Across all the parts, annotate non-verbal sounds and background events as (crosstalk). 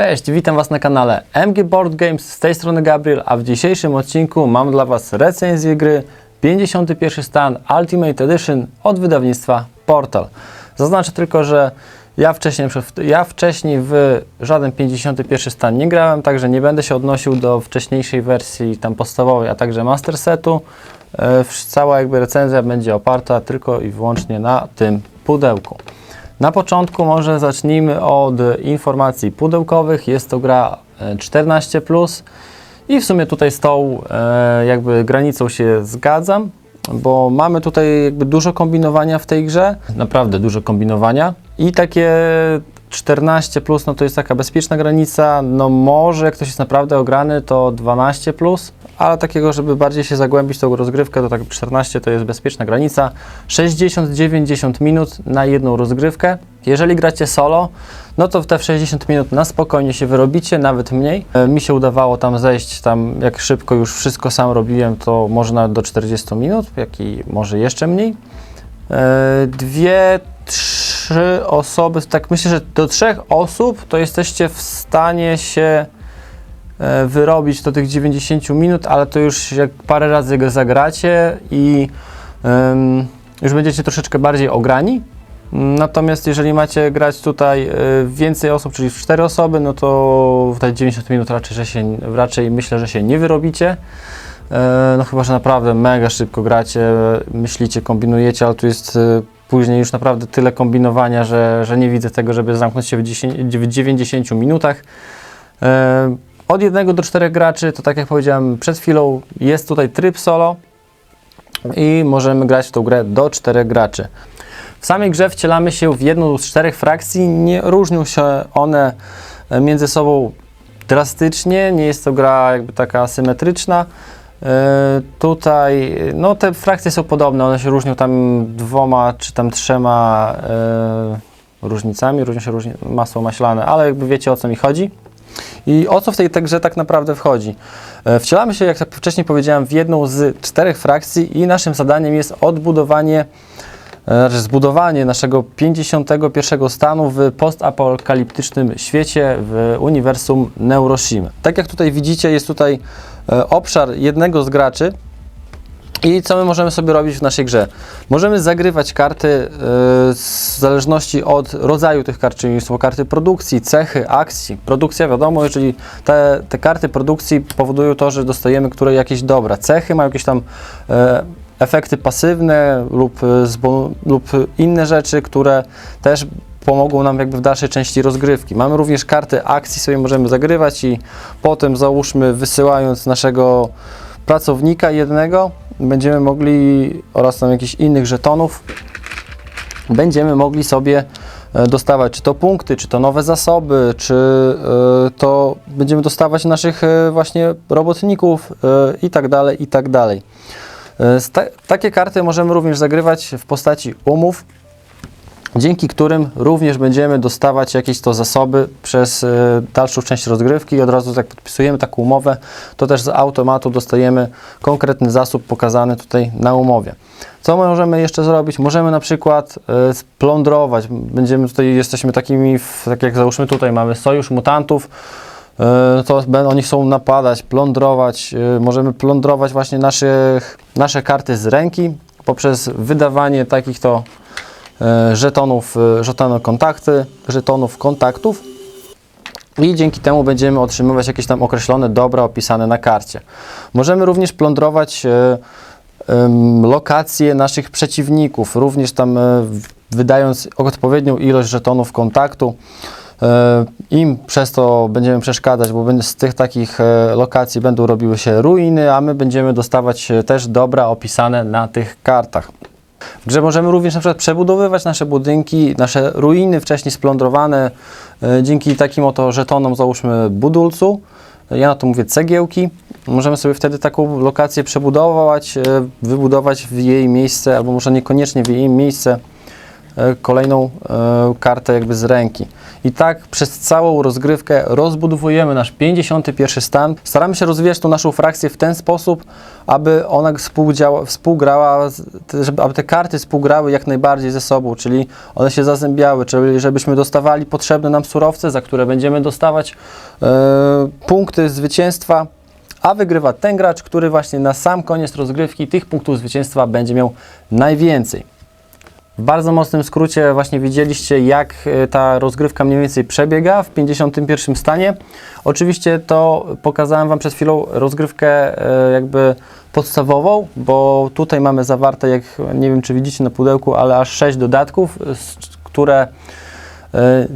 Cześć, witam Was na kanale MG Board Games, z tej strony Gabriel, a w dzisiejszym odcinku mam dla Was recenzję gry 51 stan Ultimate Edition od wydawnictwa Portal. Zaznaczę tylko, że ja wcześniej, ja wcześniej w żaden 51 stan nie grałem, także nie będę się odnosił do wcześniejszej wersji tam podstawowej, a także master setu. E, Cała jakby recenzja będzie oparta tylko i wyłącznie na tym pudełku. Na początku może zacznijmy od informacji pudełkowych. Jest to gra e, 14 i w sumie tutaj z tą e, jakby granicą się zgadzam, bo mamy tutaj jakby dużo kombinowania w tej grze, naprawdę dużo kombinowania. I takie 14 plus, no to jest taka bezpieczna granica, no może jak ktoś jest naprawdę ograny, to 12 plus, ale takiego, żeby bardziej się zagłębić tą rozgrywkę, to tak 14 to jest bezpieczna granica. 60-90 minut na jedną rozgrywkę. Jeżeli gracie solo, no to w te 60 minut na spokojnie się wyrobicie, nawet mniej. E, Mi się udawało tam zejść, tam jak szybko już wszystko sam robiłem, to może nawet do 40 minut, jak i może jeszcze mniej. E, Dwie, trzy osoby, tak myślę, że do trzech osób to jesteście w stanie się e, wyrobić do tych 90 minut, ale to już jak parę razy go zagracie i em, już będziecie troszeczkę bardziej ograni. Natomiast jeżeli macie grać tutaj e, więcej osób, czyli 4 osoby, no to w te 90 minut raczej, że się, raczej myślę, że się nie wyrobicie. E, No chyba, że naprawdę mega szybko gracie, myślicie, kombinujecie, ale tu jest później już naprawdę tyle kombinowania, że, że nie widzę tego, żeby zamknąć się w, 10, w 90 minutach. E, Od jednego do czterech graczy, to tak jak powiedziałem przed chwilą, jest tutaj tryb solo i możemy grać w tą grę do czterech graczy. W samej grze wcielamy się w jedną z czterech frakcji. Nie różnią się one e, między sobą drastycznie, nie jest to gra jakby taka asymetryczna. E, Tutaj, no te frakcje są podobne, one się różnią tam dwoma czy tam trzema e, różnicami, różnią się różni, masło maślane, ale jakby wiecie o co mi chodzi. I o co w tej grze tak naprawdę wchodzi? E, Wcielamy się, jak wcześniej powiedziałem, w jedną z czterech frakcji i naszym zadaniem jest odbudowanie e, znaczy zbudowanie naszego 51 stanu w postapokaliptycznym świecie w uniwersum Neuroshima. Tak jak tutaj widzicie, jest tutaj obszar jednego z graczy, i co my możemy sobie robić w naszej grze? Możemy zagrywać karty e, w zależności od rodzaju tych kart, czyli są karty produkcji, cechy, akcji. Produkcja wiadomo, jeżeli te, te karty produkcji powodują to, że dostajemy które jakieś dobra. Cechy mają jakieś tam e, efekty pasywne lub, e, lub inne rzeczy, które też pomogą nam jakby w dalszej części rozgrywki. Mamy również karty akcji, sobie możemy zagrywać i potem załóżmy wysyłając naszego pracownika jednego, będziemy mogli oraz tam jakichś innych żetonów, będziemy mogli sobie e, dostawać czy to punkty, czy to nowe zasoby, czy e, to będziemy dostawać naszych e, właśnie robotników i tak dalej, i tak dalej. Takie karty możemy również zagrywać w postaci umów, dzięki którym również będziemy dostawać jakieś to zasoby przez e, dalszą część rozgrywki i od razu jak podpisujemy taką umowę, to też z automatu dostajemy konkretny zasób pokazany tutaj na umowie. Co możemy jeszcze zrobić? Możemy na przykład e, splądrować. Będziemy tutaj, jesteśmy takimi, tak jak załóżmy tutaj mamy sojusz mutantów, e, to oni chcą napadać, plądrować. Możemy plądrować właśnie naszych, nasze karty z ręki poprzez wydawanie takich to żetonów, e, żetonów kontakty, żetonów kontaktów i dzięki temu będziemy otrzymywać jakieś tam określone dobra opisane na karcie. Możemy również plądrować e, lokacje naszych przeciwników, również tam e, wydając odpowiednią ilość żetonów kontaktu. E, Im przez to będziemy przeszkadzać, bo z tych takich e, lokacji będą robiły się ruiny, a my będziemy dostawać e, też dobra opisane na tych kartach. Grze możemy również na przykład przebudowywać nasze budynki, nasze ruiny wcześniej splądrowane e, dzięki takim oto żetonom, załóżmy budulcu. Ja na to mówię cegiełki. Możemy sobie wtedy taką lokację przebudować, e, wybudować w jej miejsce, albo może niekoniecznie w jej miejsce kolejną e, kartę jakby z ręki. I tak przez całą rozgrywkę rozbudowujemy nasz 51 stan. Staramy się rozwijać tą naszą frakcję w ten sposób, aby ona współgrała, żeby, aby te karty współgrały jak najbardziej ze sobą, czyli one się zazębiały, czyli żebyśmy dostawali potrzebne nam surowce, za które będziemy dostawać e, punkty zwycięstwa, a wygrywa ten gracz, który właśnie na sam koniec rozgrywki tych punktów zwycięstwa będzie miał najwięcej. W bardzo mocnym skrócie właśnie widzieliście, jak e, ta rozgrywka mniej więcej przebiega w 51 stanie. Oczywiście to pokazałem Wam przed chwilą rozgrywkę e, jakby podstawową, bo tutaj mamy zawarte, jak nie wiem czy widzicie na pudełku, ale aż 6 dodatków, z- które E,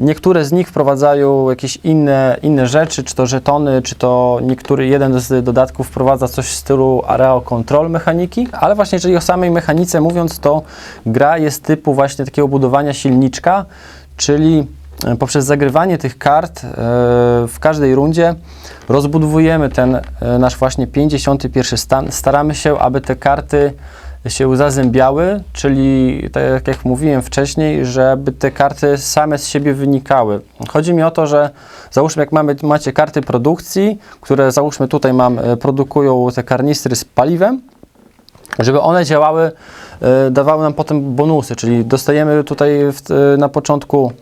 Niektóre z nich wprowadzają jakieś inne, inne rzeczy, czy to żetony, czy to niektóry, jeden z dodatków wprowadza coś w stylu Areo Control mechaniki, ale właśnie jeżeli o samej mechanice mówiąc, to gra jest typu właśnie takiego budowania silniczka, czyli e, poprzez zagrywanie tych kart e, w każdej rundzie rozbudowujemy ten e, nasz właśnie 51 stan. Staramy się, aby te karty się zazębiały, czyli tak jak mówiłem wcześniej, żeby te karty same z siebie wynikały. Chodzi mi o to, że załóżmy jak mamy, macie karty produkcji, które załóżmy tutaj mam, e, produkują te karnistry z paliwem, żeby one działały, e, dawały nam potem bonusy, czyli dostajemy tutaj w, e, na początku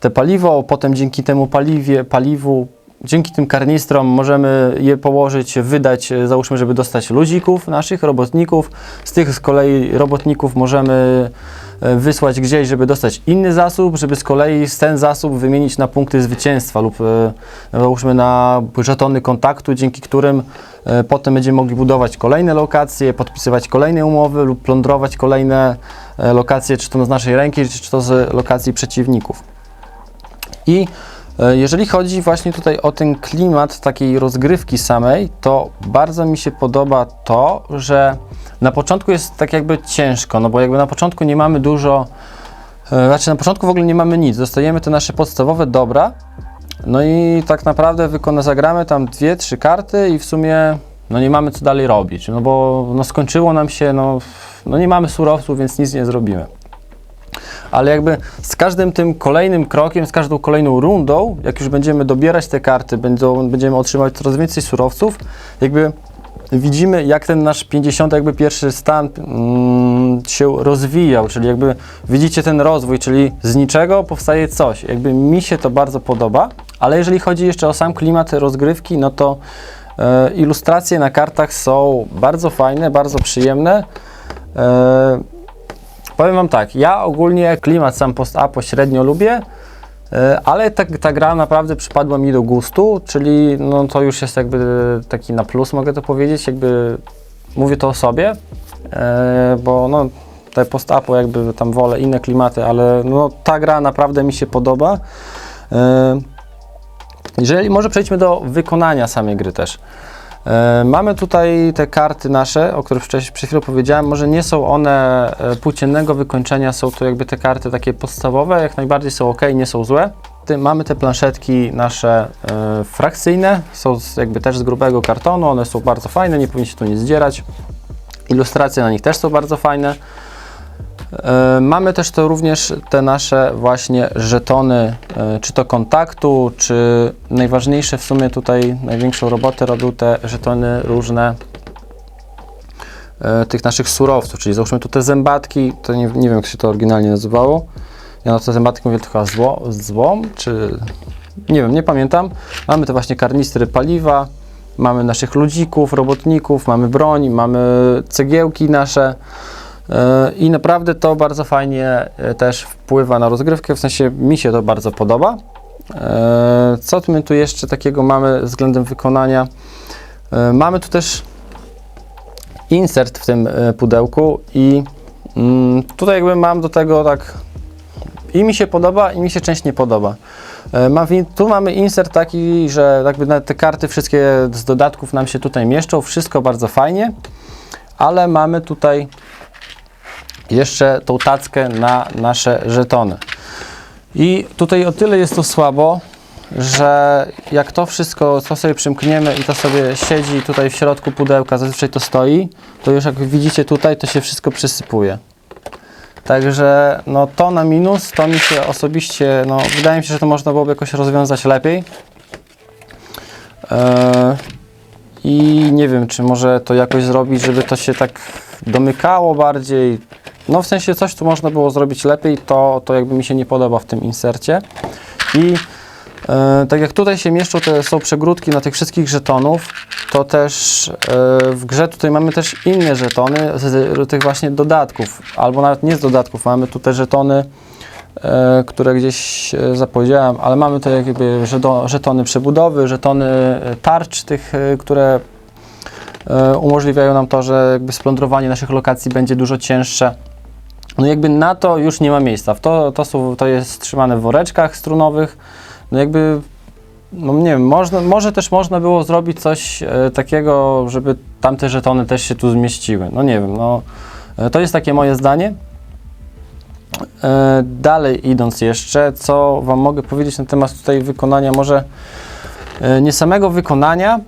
te paliwo, potem dzięki temu paliwie, paliwu, dzięki tym karnistrom możemy je położyć, wydać, e, załóżmy, żeby dostać ludzików naszych, robotników. Z tych z kolei robotników możemy e, wysłać gdzieś, żeby dostać inny zasób, żeby z kolei ten zasób wymienić na punkty zwycięstwa lub e, załóżmy na żetony kontaktu, dzięki którym potem będziemy mogli budować kolejne lokacje, podpisywać kolejne umowy lub plądrować kolejne lokacje, czy to z naszej ręki, czy to z lokacji przeciwników. I jeżeli chodzi właśnie tutaj o ten klimat takiej rozgrywki samej, to bardzo mi się podoba to, że na początku jest tak jakby ciężko, no bo jakby na początku nie mamy dużo, e, znaczy na początku w ogóle nie mamy nic, dostajemy te nasze podstawowe dobra, no i tak naprawdę wykona, zagramy tam dwie, trzy karty i w sumie no nie mamy co dalej robić, no bo no skończyło nam się, no, no nie mamy surowców, więc nic nie zrobimy ale jakby z każdym tym kolejnym krokiem, z każdą kolejną rundą, jak już będziemy dobierać te karty, będą, będziemy otrzymywać coraz więcej surowców, jakby widzimy, jak ten nasz 50 jakby pierwszy stan mm, się rozwijał, czyli jakby widzicie ten rozwój, czyli z niczego powstaje coś. Jakby mi się to bardzo podoba, ale jeżeli chodzi jeszcze o sam klimat rozgrywki, no to e, ilustracje na kartach są bardzo fajne, bardzo przyjemne. E, Powiem Wam tak, ja ogólnie klimat sam post-apo średnio lubię, e, ale ta, ta gra naprawdę przypadła mi do gustu, czyli no to już jest jakby taki na plus, mogę to powiedzieć, jakby mówię to o sobie, e, bo no te post-apo jakby tam wolę inne klimaty, ale no ta gra naprawdę mi się podoba. E, Jeżeli, może przejdźmy do wykonania samej gry też. E, Mamy tutaj te karty nasze, o których wcześniej przed chwilą powiedziałem. Może nie są one e, płóciennego wykończenia, są to jakby te karty takie podstawowe, jak najbardziej są ok, nie są złe. Mamy te planszetki nasze e, frakcyjne, są jakby też z grubego kartonu, one są bardzo fajne, nie powinniście tu nic zdzierać. Ilustracje na nich też są bardzo fajne. E, Mamy też to również te nasze właśnie żetony, e, czy to kontaktu, czy najważniejsze w sumie tutaj największą robotę robią te żetony różne e, tych naszych surowców, czyli załóżmy tu te zębatki, to nie, nie wiem jak się to oryginalnie nazywało. Ja na te zębatki mówię tylko zło, złom, czy nie wiem, nie pamiętam. Mamy te właśnie karnistry paliwa, mamy naszych ludzików, robotników, mamy broń, mamy cegiełki nasze. I naprawdę to bardzo fajnie e, też wpływa na rozgrywkę, w sensie mi się to bardzo podoba. E, Co my tu jeszcze takiego mamy względem wykonania? E, Mamy tu też insert w tym pudełku i mm, tutaj jakby mam do tego tak i mi się podoba i mi się część nie podoba. Tu mamy insert taki, że jakby te karty wszystkie z dodatków nam się tutaj mieszczą, wszystko bardzo fajnie, ale mamy tutaj jeszcze tą tackę na nasze żetony. I tutaj o tyle jest to słabo, że jak to wszystko, co sobie przymkniemy i to sobie siedzi tutaj w środku pudełka, zazwyczaj to stoi, to już jak widzicie tutaj, to się wszystko przysypuje. Także no to na minus, to mi się osobiście, no wydaje mi się, że to można byłoby jakoś rozwiązać lepiej. Eee, I nie wiem, czy może to jakoś zrobić, żeby to się tak domykało bardziej. No w sensie coś, co można było zrobić lepiej, to, to jakby mi się nie podoba w tym insercie. I e, tak jak tutaj się mieszczą te są przegródki na tych wszystkich żetonów, to też e, w grze tutaj mamy też inne żetony z, tych właśnie dodatków, albo nawet nie z dodatków, mamy tutaj żetony, e, które gdzieś zapowiedziałem, ale mamy tutaj jakby żeto, żetony przebudowy, żetony tarcz tych, które umożliwiają nam to, że jakby splądrowanie naszych lokacji będzie dużo cięższe. No jakby na to już nie ma miejsca. To, to, są, to jest trzymane w woreczkach strunowych. No jakby, no nie wiem, można, może też można było zrobić coś e, takiego, żeby tamte żetony też się tu zmieściły. No nie wiem, no e, to jest takie moje zdanie. E, dalej idąc jeszcze, co Wam mogę powiedzieć na temat tutaj wykonania, może e, nie samego wykonania,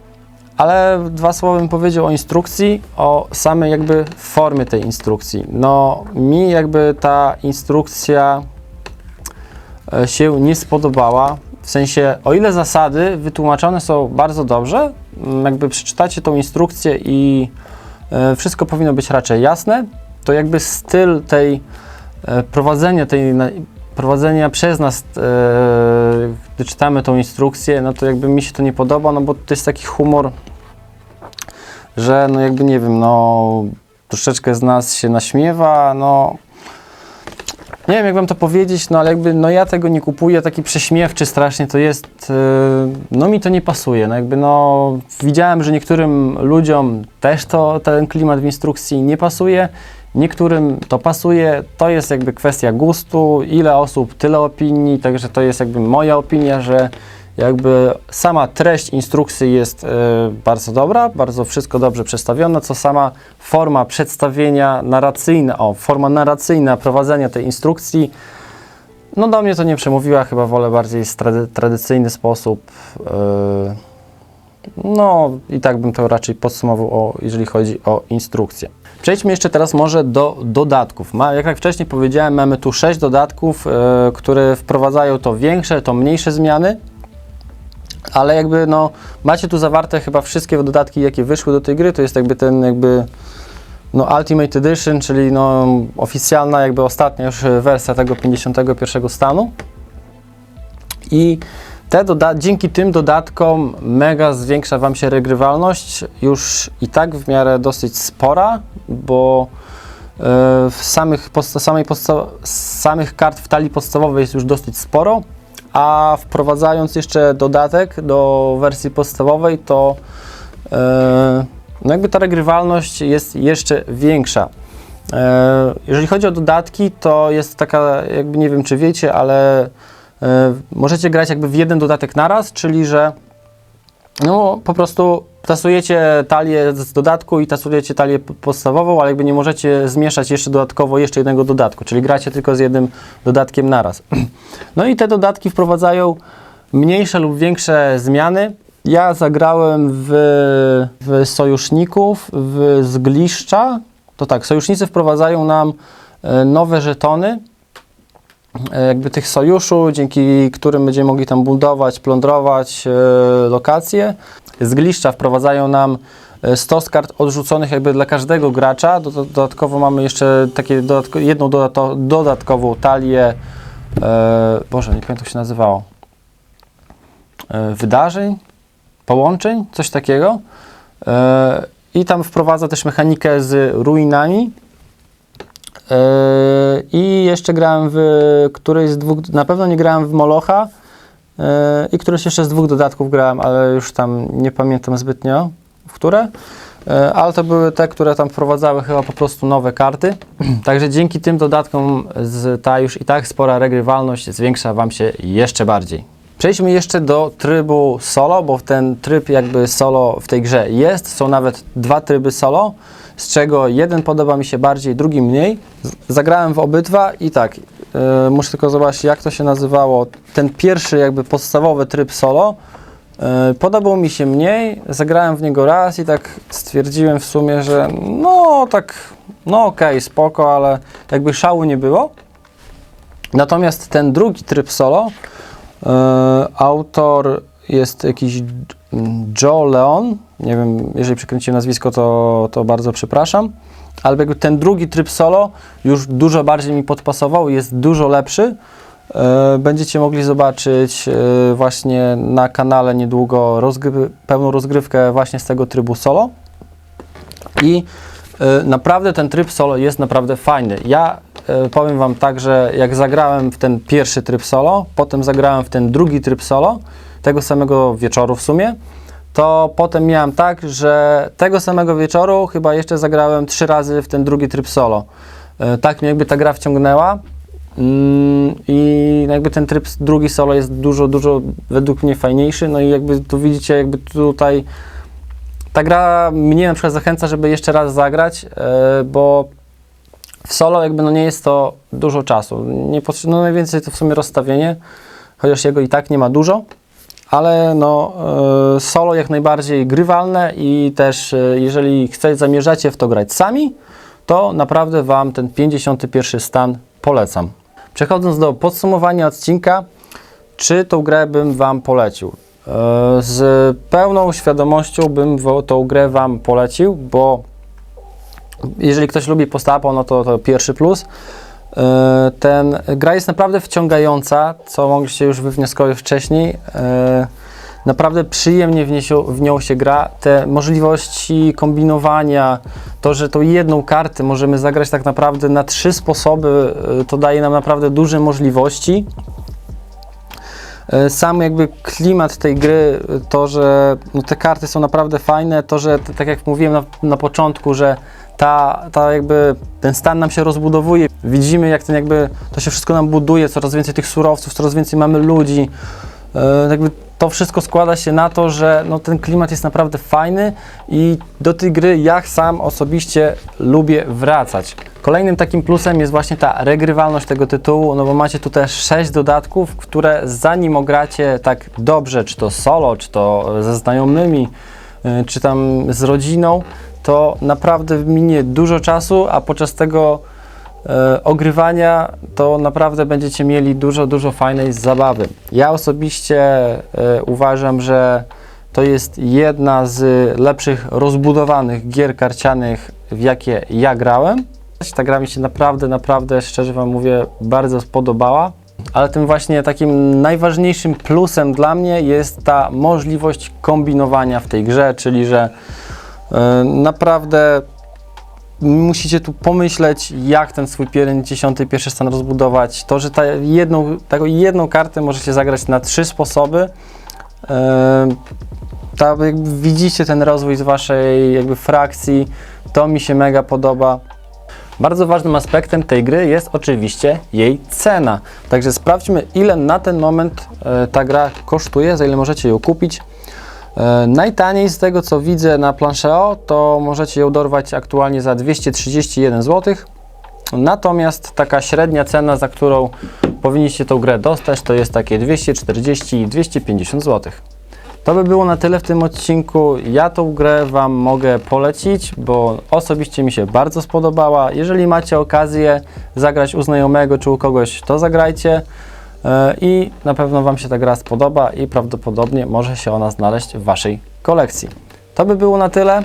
ale dwa słowa bym powiedział o instrukcji, o samej jakby formie tej instrukcji. No mi jakby ta instrukcja e, się nie spodobała. W sensie, o ile zasady wytłumaczone są bardzo dobrze, jakby przeczytacie tą instrukcję i e, wszystko powinno być raczej jasne, to jakby styl tej e, prowadzenia tej prowadzenia przez nas, e, gdy czytamy tą instrukcję, no to jakby mi się to nie podoba, no bo to jest taki humor, że no jakby nie wiem, no troszeczkę z nas się naśmiewa, no nie wiem jak wam to powiedzieć, no ale jakby no ja tego nie kupuję, taki prześmiewczy strasznie to jest, e, no mi to nie pasuje, no jakby no widziałem, że niektórym ludziom też to ten klimat w instrukcji nie pasuje, Niektórym to pasuje, to jest jakby kwestia gustu, ile osób, tyle opinii, także to jest jakby moja opinia, że jakby sama treść instrukcji jest e, bardzo dobra, bardzo wszystko dobrze przedstawione, co sama forma przedstawienia narracyjna, o, forma narracyjna prowadzenia tej instrukcji, no do mnie to nie przemówiła, chyba wolę bardziej trady, tradycyjny sposób. e, no i tak bym to raczej podsumował, o, jeżeli chodzi o instrukcję. Przejdźmy jeszcze teraz może do dodatków. Ma, jak, jak wcześniej powiedziałem, mamy tu sześć dodatków, e, które wprowadzają to większe, to mniejsze zmiany. Ale jakby no, macie tu zawarte chyba wszystkie dodatki, jakie wyszły do tej gry. To jest jakby ten jakby no, Ultimate Edition, czyli no, oficjalna, jakby ostatnia już wersja tego 51 stanu. I te dzięki tym dodatkom mega zwiększa Wam się regrywalność, już i tak w miarę dosyć spora, bo e, w samych, podsta- podsta- samych kart w talii podstawowej jest już dosyć sporo, a wprowadzając jeszcze dodatek do wersji podstawowej, to e, no jakby ta regrywalność jest jeszcze większa. E, Jeżeli chodzi o dodatki, to jest taka, jakby nie wiem czy wiecie, ale możecie grać jakby w jeden dodatek naraz, czyli że no po prostu tasujecie talię z dodatku i tasujecie talię podstawową, ale jakby nie możecie zmieszać jeszcze dodatkowo jeszcze jednego dodatku, czyli gracie tylko z jednym dodatkiem naraz. (clears throat) No i te dodatki wprowadzają mniejsze lub większe zmiany. Ja zagrałem w, w sojuszników, w zgliszcza. To tak, sojusznicy wprowadzają nam e, nowe żetony, e, jakby tych sojuszu, dzięki którym będziemy mogli tam budować, plądrować e, lokacje. Zgliszcza wprowadzają nam e, stos kart odrzuconych jakby dla każdego gracza. Do- do- Dodatkowo mamy jeszcze takie dodatko, jedną dodato, dodatkową talię, e, Boże, nie pamiętam jak się nazywało, e, wydarzeń, połączeń, coś takiego. E, I tam wprowadza też mechanikę z ruinami. E, I jeszcze grałem w którejś z dwóch, na pewno nie grałem w Molocha. e, I któreś jeszcze z dwóch dodatków grałem, ale już tam nie pamiętam zbytnio, w które. E, Ale to były te, które tam wprowadzały chyba po prostu nowe karty. (clears throat) Także dzięki tym dodatkom ta już i tak spora regrywalność zwiększa Wam się jeszcze bardziej. Przejdźmy jeszcze do trybu solo, bo ten tryb jakby solo w tej grze jest. Są nawet dwa tryby solo, z czego jeden podoba mi się bardziej, drugi mniej. Zagrałem w obydwa i tak, yy, muszę tylko zobaczyć jak to się nazywało. Ten pierwszy jakby podstawowy tryb solo E, Podobał mi się mniej, zagrałem w niego raz i tak stwierdziłem w sumie, że no tak, no okej, spoko, ale jakby szału nie było. Natomiast ten drugi tryb solo, autor jest jakiś Joe Leon, nie wiem, jeżeli przekręciłem nazwisko, to, to bardzo przepraszam, ale jakby ten drugi tryb solo już dużo bardziej mi podpasował, jest dużo lepszy. E, Będziecie mogli zobaczyć e, właśnie na kanale niedługo rozgry- pełną rozgrywkę właśnie z tego trybu solo. I e, naprawdę ten tryb solo jest naprawdę fajny. Ja e, powiem Wam tak, że jak zagrałem w ten pierwszy tryb solo, potem zagrałem w ten drugi tryb solo, tego samego wieczoru w sumie, to potem miałem tak, że tego samego wieczoru chyba jeszcze zagrałem trzy razy w ten drugi tryb solo. E, Tak mnie jakby ta gra wciągnęła. Mm, I jakby ten tryb drugi solo jest dużo, dużo według mnie fajniejszy. No i jakby tu widzicie, jakby tutaj ta gra mnie na przykład zachęca, żeby jeszcze raz zagrać, e, bo w solo jakby no nie jest to dużo czasu. Nie potrze- no najwięcej to w sumie rozstawienie, chociaż jego i tak nie ma dużo, ale no e, solo jak najbardziej grywalne i też e, jeżeli chcecie, zamierzacie w to grać sami, to naprawdę Wam ten 51 stan polecam. Przechodząc do podsumowania odcinka, czy tą grę bym Wam polecił? E, Z pełną świadomością bym tą grę Wam polecił, bo jeżeli ktoś lubi postapo, no to, to pierwszy plus. E, Ten gra jest naprawdę wciągająca, co mogliście już wywnioskować wcześniej. E, Naprawdę przyjemnie w, w nią się gra. Te możliwości kombinowania, to, że tą jedną kartę możemy zagrać tak naprawdę na trzy sposoby, e, to daje nam naprawdę duże możliwości. E, Sam jakby klimat tej gry, to, że no te karty są naprawdę fajne, to, że tak jak mówiłem na, na początku, że ta, ta jakby ten stan nam się rozbudowuje. Widzimy jak ten jakby to się wszystko nam buduje, coraz więcej tych surowców, coraz więcej mamy ludzi. E, jakby to wszystko składa się na to, że no, ten klimat jest naprawdę fajny i do tej gry ja sam osobiście lubię wracać. Kolejnym takim plusem jest właśnie ta regrywalność tego tytułu, no bo macie tu też 6 dodatków, które zanim ogracie tak dobrze, czy to solo, czy to ze znajomymi, y, czy tam z rodziną, to naprawdę minie dużo czasu, a podczas tego ogrywania, to naprawdę będziecie mieli dużo, dużo fajnej zabawy. Ja osobiście e, uważam, że to jest jedna z lepszych rozbudowanych gier karcianych, w jakie ja grałem. Ta gra mi się naprawdę, naprawdę, szczerze Wam mówię, bardzo spodobała. Ale tym właśnie takim najważniejszym plusem dla mnie jest ta możliwość kombinowania w tej grze, czyli że e, naprawdę musicie tu pomyśleć, jak ten swój 51 stan rozbudować. To, że ta jedną, taką jedną kartę możecie zagrać na trzy sposoby. E, ta, widzicie ten rozwój z waszej jakby frakcji, to mi się mega podoba. Bardzo ważnym aspektem tej gry jest oczywiście jej cena. Także sprawdźmy, ile na ten moment e, ta gra kosztuje, za ile możecie ją kupić. E, najtaniej z tego co widzę na Plancheo, to możecie ją dorwać aktualnie za 231 zł. Natomiast taka średnia cena, za którą powinniście tą grę dostać, to jest takie 240 i 250 zł. To by było na tyle w tym odcinku. Ja tą grę Wam mogę polecić, bo osobiście mi się bardzo spodobała. Jeżeli macie okazję zagrać u znajomego czy u kogoś, to zagrajcie. E, I na pewno Wam się ta gra spodoba i prawdopodobnie może się ona znaleźć w Waszej kolekcji. To by było na tyle.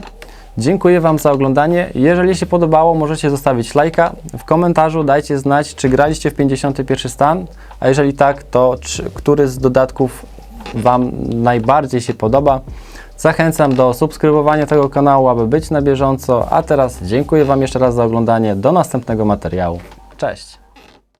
Dziękuję Wam za oglądanie. Jeżeli się podobało, możecie zostawić lajka. W komentarzu dajcie znać, czy graliście w 51 stan, a jeżeli tak, to czy, który z dodatków Wam najbardziej się podoba. Zachęcam do subskrybowania tego kanału, aby być na bieżąco. A teraz dziękuję Wam jeszcze raz za oglądanie. Do następnego materiału. Cześć!